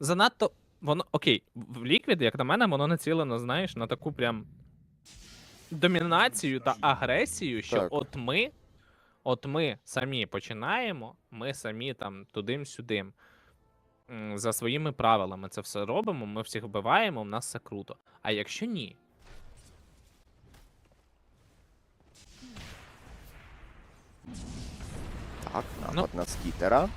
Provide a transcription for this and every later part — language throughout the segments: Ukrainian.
занадто. Воно. Окей, в Liquid, як на мене, воно націлено, знаєш, на таку прям домінацію та агресію, що Так. от ми, от ми самі починаємо, ми самі там тудим-сюдим. м, За своїми правилами це все робимо, ми всіх вбиваємо, в нас все круто. А якщо ні, Так, Ну. на скітера.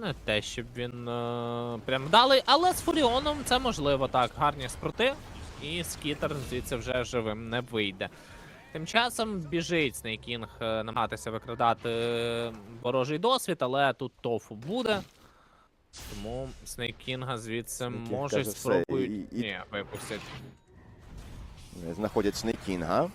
Не те, щоб він е, прям вдалий, але з Фуріоном це можливо так. Гарні спорти, і скітер звідси вже живим не вийде. Тим часом біжить Снейкінг е, намагатися викрадати е, ворожий досвід, але тут тофу буде. Тому Снейкінга звідси Снейкінг може каже, все, спробують. і- і- Ні, випустять. Знаходять Снейкінга.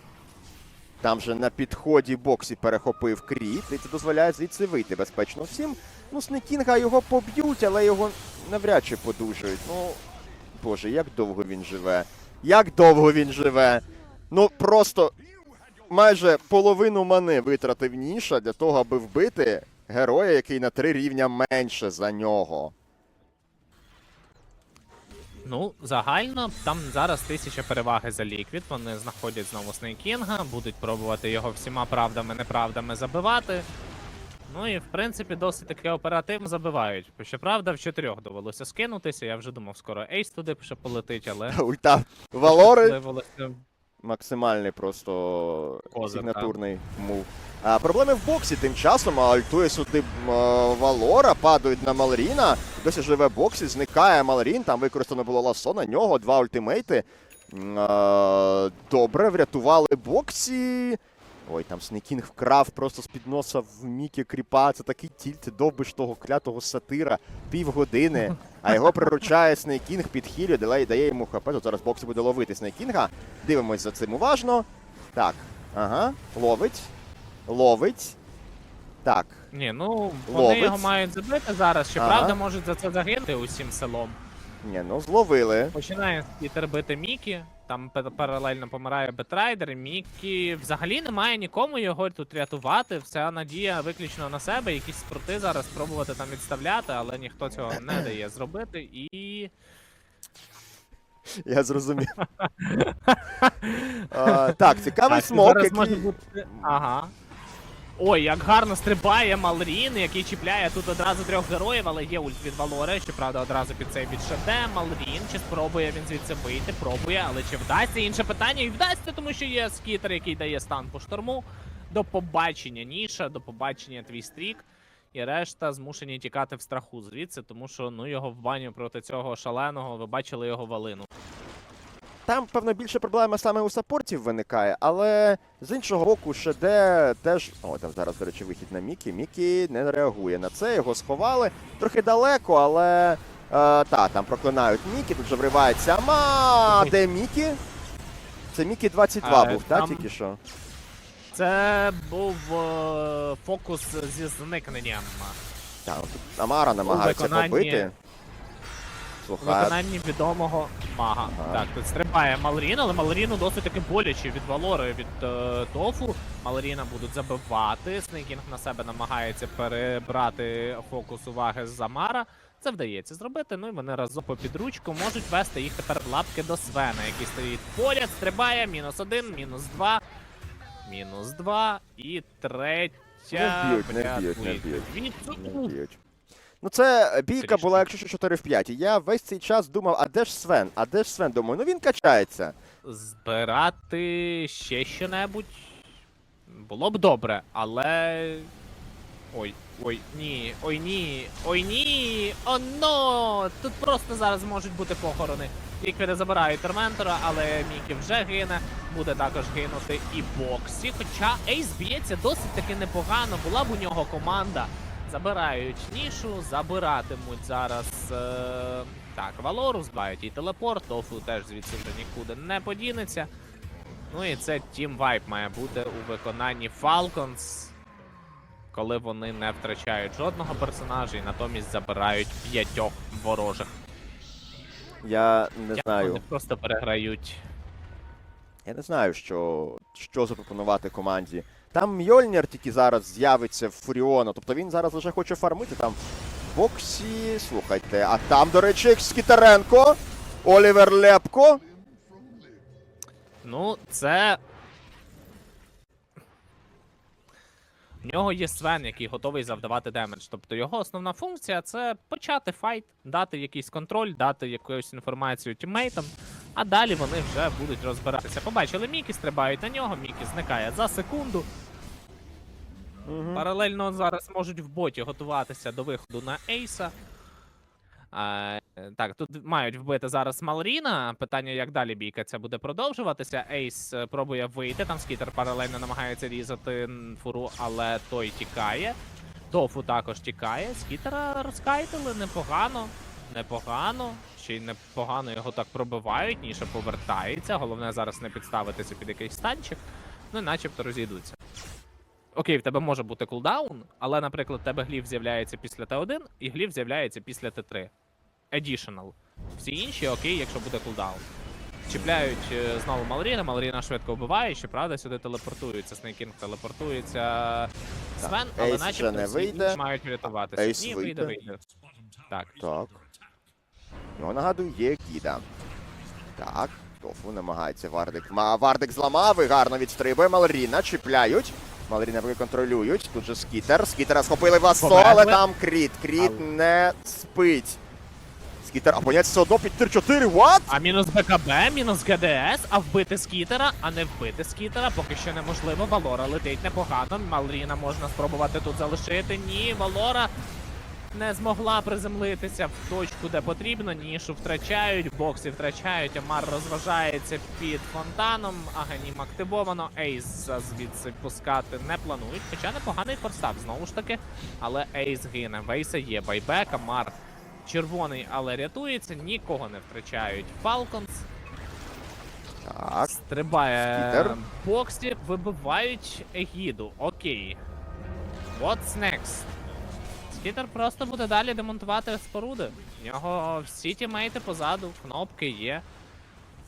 Там же на підході боксі перехопив кріт, і це дозволяє звідси вийти безпечно всім. Ну, Снейкінга його поб'ють, але його навряд чи подужують. Ну, боже, як довго він живе. Як довго він живе. Ну, просто майже половину мани витратив Ніша для того, аби вбити героя, який на три рівня менше за нього. Ну, загально там зараз тисяча переваги за ліквід. Вони знаходять знову Снейкінга, будуть пробувати його всіма правдами, неправдами забивати. Ну і в принципі досить таки оперативно забивають. Щоправда, в чотирьох довелося скинутися. Я вже думав, скоро Ейс туди ще полетить, але Ульта Валори. Максимальний просто Козир, сигнатурний мув. А, проблеми в боксі тим часом, а альтує сюди а, Валора, падають на Малріна. Досі живе боксі, зникає Малрін, там використано було ласо на нього, два ультимейти. А, Добре, врятували боксі. Ой, там Снейкінг вкрав просто з-під носа в Мікі кріпа. Це такий тільт, довбиш того клятого сатира півгодини. А його приручає Снейкінг під хілю, дає, дає йому хп. Тут зараз боксі буде ловити Снейкінга. Дивимось за цим уважно. Так, ага, ловить. Ловить. Так. Ні, ну вони Ловить. його мають забити зараз. Ага. Щоправда, можуть за це загинути усім селом. Ні, ну зловили. Починає скітер бити Мікі, там паралельно помирає Бетрайдер, Мікі взагалі немає нікому його тут рятувати. Вся надія виключно на себе. Якісь спорти зараз спробувати там відставляти, але ніхто цього не дає зробити. І Я зрозумів. а, так, цікавий смок, який. може бути. Ага. Ой, як гарно стрибає Малрін, який чіпляє тут одразу трьох героїв, але є ульт від Валори, щоправда, одразу під цей відшеде. Малрін, чи спробує він звідси вийти? Пробує, але чи вдасться? Інше питання і вдасться, тому що є скітер, який дає стан по шторму. До побачення Ніша, до побачення твій стрік. І решта змушені тікати в страху звідси, тому що ну його в баню проти цього шаленого, ви бачили його валину. Там, певно, більше проблема саме у саппортів виникає, але з іншого боку, Шеде теж. О, там зараз, до речі, вихід на Мікі. Мікі не реагує на це, його сховали. Трохи далеко, але. Е, та, там проклинають Мікі, тут же вривається. Ма! Де Мікі? Це Мікі 22 Е, був, так, там- тільки що? Це був е, фокус зі зникненням. Так, Амара намагається побити. Виконанні відомого мага. Ага. Так, тут стрибає Малрін, але Малріну досить таки боляче від Валори, від е, Тофу. Малріна будуть забивати. Снейкінг на себе намагається перебрати фокус уваги з Замара. Це вдається зробити. Ну і вони разом по підручку можуть вести їх тепер в лапки до Свена, який стоїть поряд, стрибає, мінус один, мінус два, мінус два і третя. Не вб'ють, не. Він- Не б'ють. Ну, це бійка була, якщо що 4 в 5. І я весь цей час думав, а де ж Свен? А де ж Свен? Думаю, ну він качається. збирати ще що-небудь було б добре, але. Ой, ой, ні, ой ні, ой ні, оно! Тут просто зараз можуть бути похорони. Ліквіди забирають Терментора, але Мікі вже гине, буде також гинути і Боксі. Хоча Ейс б'ється досить таки непогано, була б у нього команда. Забирають нішу, забиратимуть зараз. Е- так, Валору збають і телепорт, Тофу теж звідси вже нікуди не подінеться. Ну і це Team Vibe має бути у виконанні Falcons, коли вони не втрачають жодного персонажа і натомість забирають п'ятьох ворожих. Я не Як знаю. Вони просто переграють. Я не знаю, що, що запропонувати команді. Там Мьольнір тільки зараз з'явиться в Фуріона, тобто він зараз лише хоче фармити там боксі. Слухайте, а там, до речі, Скітаренко, Олівер Лепко. Ну, це. В нього є Свен, який готовий завдавати демедж. Тобто його основна функція це почати файт, дати якийсь контроль, дати якусь інформацію тіммейтам, а далі вони вже будуть розбиратися. Побачили, Мікі стрибають на нього, Мікі зникає за секунду. Паралельно зараз можуть в боті готуватися до виходу на Ейса. А, так, тут мають вбити зараз Малріна. Питання, як далі бійка ця буде продовжуватися. Ейс е, пробує вийти. Там скітер паралельно намагається різати фуру, але той тікає. Тофу також тікає. Скітера розкайтили непогано. Непогано. Ще й непогано його так пробивають, ніше повертається. Головне зараз не підставитися під якийсь станчик. Ну і начебто розійдуться. Окей, в тебе може бути кулдаун, але, наприклад, в тебе гліф з'являється після Т1 і гліф з'являється після Т3. Additional. Всі інші окей, якщо буде кулдаун. Чіпляють е, знову Малріна, Малріна швидко вбиває, щоправда, сюди телепортується. Снейкінг телепортується Свен, але Ейс вже начебто не всі вийде. мають врятуватися. Ейс Ні, вийде. вийде, вийде. Так. Так. Ну, нагадую, є Кіда. Так, Тофу намагається Вардик. Ма Вардик зламав і гарно відстрибує. Малріна чіпляють. Малріна поки контролюють. Тут же скітер. Скітера схопили в Померли. але там кріт. Кріт Але. не спить. Скітер, а понять все одно під 3-4. What? А мінус БКБ, мінус ГДС, а вбити скітера, а не вбити скітера поки що неможливо. Валора летить непогано. Малріна можна спробувати тут залишити. Ні, Валора не змогла приземлитися в точку, де потрібно. Нішу втрачають, в боксі втрачають. Амар розважається під фонтаном. Аганім активовано. Ейс звідси пускати не планують. Хоча непоганий форстап, знову ж таки. Але Ейс гине. В Ейса є байбек, Амар червоний, але рятується, нікого не втрачають. Фалконс Так. стрибає Скітер. боксі, вибивають Егіду. Окей. What's next? Скітер просто буде далі демонтувати споруди. В нього всі тімейти позаду, кнопки є.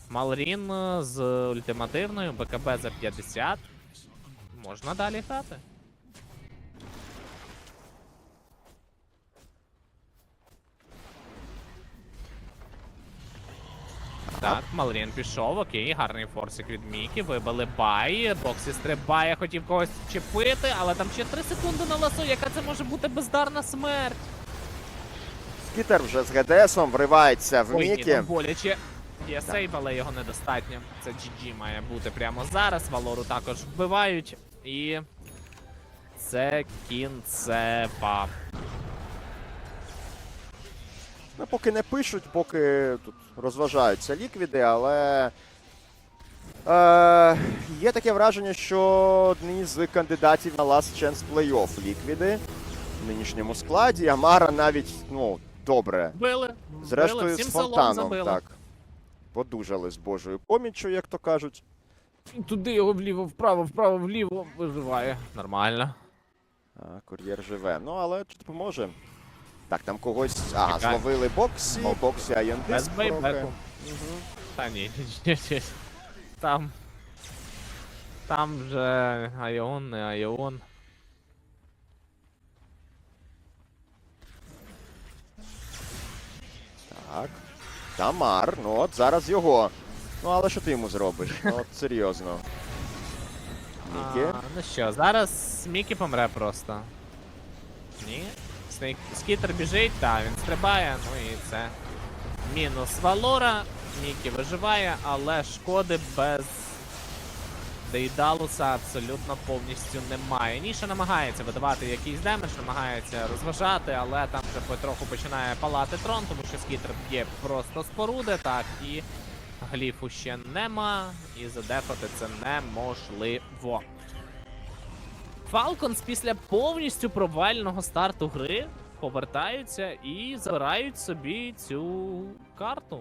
Малрін е, з ультимативною, БКБ за 50. Можна далі грати. Так, Малрін пішов, окей, гарний форсик від Мікі, вибили бай, Боксі стрибає, хотів когось чіпити, але там ще 3 секунди на ласо, яка це може бути бездарна смерть. Скітер вже з ГДСом вривається в Ой, Мікі. там боляче. Є сейв, але його недостатньо. Це GG має бути прямо зараз. Валору також вбивають. І це кінцева. Ну, поки не пишуть, поки тут розважаються ліквіди, але. Е, є таке враження, що одні з кандидатів на Last Chance Playoff ліквіди в нинішньому складі. Амара навіть, ну, добре. Били. Зрештою, били. з фонтаном, так. Подужали з Божою поміччю, як то кажуть. Туди його вліво, вправо, вправо, вліво виживає. Нормально. А, кур'єр живе. Ну, але чи допоможе? Так, там когось. А, Чекай. зловили боксі, Бок. боксі Айондис. Без бейбеку. Та ні, ні, ні. Там. Там вже Айон, не Айон. Так. Тамар, ну от зараз його. Ну але що ти йому зробиш? Ну от серйозно. Мікі. А, ну що, зараз Мікі помре просто. Ні. Снейк... Скітер біжить, та він стрибає, ну і це. Мінус Валора. Мікі виживає, але шкоди без Дейдалуса абсолютно повністю немає. Ніша намагається видавати якийсь демедж, намагається розважати, але там вже потроху починає палати трон, тому що скітер б'є просто споруди, так і гліфу ще нема, і задефати це неможливо. Falcons після повністю провального старту гри повертаються і забирають собі цю карту.